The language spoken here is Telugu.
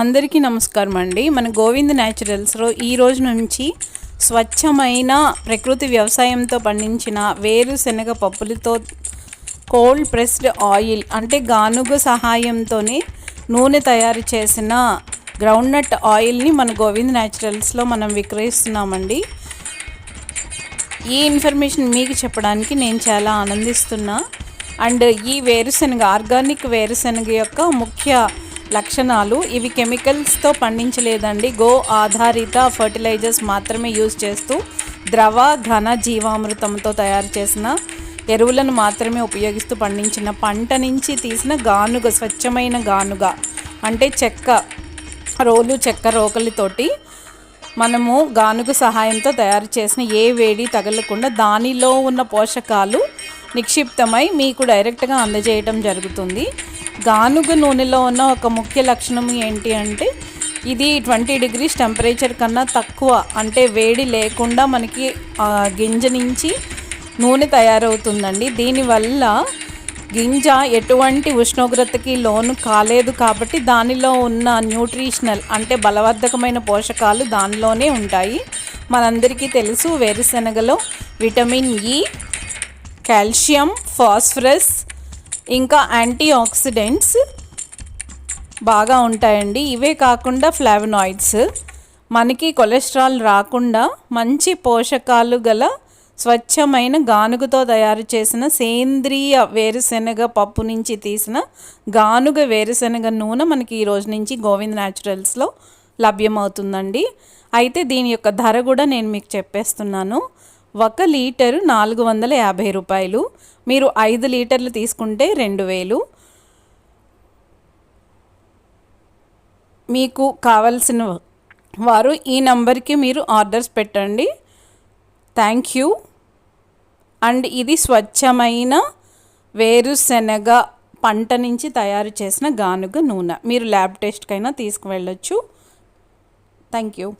అందరికీ నమస్కారం అండి. మన గోవింద్ న్యాచురల్స్లో ఈ రోజు నుంచి స్వచ్ఛమైన ప్రకృతి వ్యవసాయంతో పండించిన వేరుశనగ పప్పులతో కోల్డ్ ప్రెస్డ్ ఆయిల్ అంటే గానుగ సహాయంతోనే నూనె తయారు చేసిన గ్రౌండ్నట్ ఆయిల్ని మన గోవింద్ న్యాచురల్స్లో మనం విక్రయిస్తున్నామండి. ఈ ఇన్ఫర్మేషన్ మీకు చెప్పడానికి నేను చాలా ఆనందిస్తున్నా. అండ్ ఈ వేరుశనగ ఆర్గానిక్ వేరుశనగ యొక్క ముఖ్య లక్షణాలు ఇవి కెమికల్స్తో పండించలేదండి. గో ఆధారిత ఫర్టిలైజర్స్ మాత్రమే యూజ్ చేస్తూ ద్రవ ఘన జీవామృతంతో తయారు చేసిన ఎరువులను మాత్రమే ఉపయోగిస్తూ పండించిన పంట నుంచి తీసిన గానుగ స్వచ్ఛమైన గానుగ అంటే చెక్క రోలు చెక్క రోకలితోటి మనము గానుగ సహాయంతో తయారు చేసిన ఏ వేడి తగలకుండా దానిలో ఉన్న పోషకాలు నిక్షిప్తమై మీకు డైరెక్ట్గా అందజేయటం జరుగుతుంది. గానుగ నూనెలో ఉన్న ఒక ముఖ్య లక్షణం ఏంటి అంటే ఇది ట్వంటీ డిగ్రీస్ టెంపరేచర్ కన్నా తక్కువ అంటే వేడి లేకుండా మనకి గింజ నుంచి నూనె తయారవుతుందండి. దీనివల్ల గింజ ఎటువంటి ఉష్ణోగ్రతకి లోను కాలేదు కాబట్టి దానిలో ఉన్న న్యూట్రిషనల్ అంటే బలవర్ధకమైన పోషకాలు దానిలోనే ఉంటాయి. మనందరికీ తెలుసు వేరుశనగలో విటమిన్ ఇ కాల్షియం ఫాస్ఫరస్ ఇంకా యాంటీ ఆక్సిడెంట్స్ బాగా ఉంటాయండి. ఇవే కాకుండా ఫ్లావనాయిడ్స్ మనకి కొలెస్ట్రాల్ రాకుండా మంచి పోషకాలు గల స్వచ్ఛమైన గానుగతో తయారు చేసిన సేంద్రియ వేరుశనగ పప్పు నుంచి తీసిన గానుగ వేరుశనగ నూనె మనకి ఈ రోజు నుంచి గోవింద్ న్యాచురల్స్లో లభ్యమవుతుందండి. అయితే దీని యొక్క ధర కూడా నేను మీకు చెప్పేస్తున్నాను. ఒక లీటరు నాలుగు వందల యాభై రూపాయలు. మీరు ఐదు లీటర్లు తీసుకుంటే రెండు వేలు. మీకు కావలసిన వారు ఈ నంబర్కి మీరు ఆర్డర్స్ పెట్టండి. Thank you. అండ్ ఇది స్వచ్ఛమైన వేరుశనగ పంట నుంచి తయారు చేసిన గానుగ నూనె. మీరు ల్యాబ్ టెస్ట్కైనా తీసుకువెళ్ళొచ్చు. Thank you.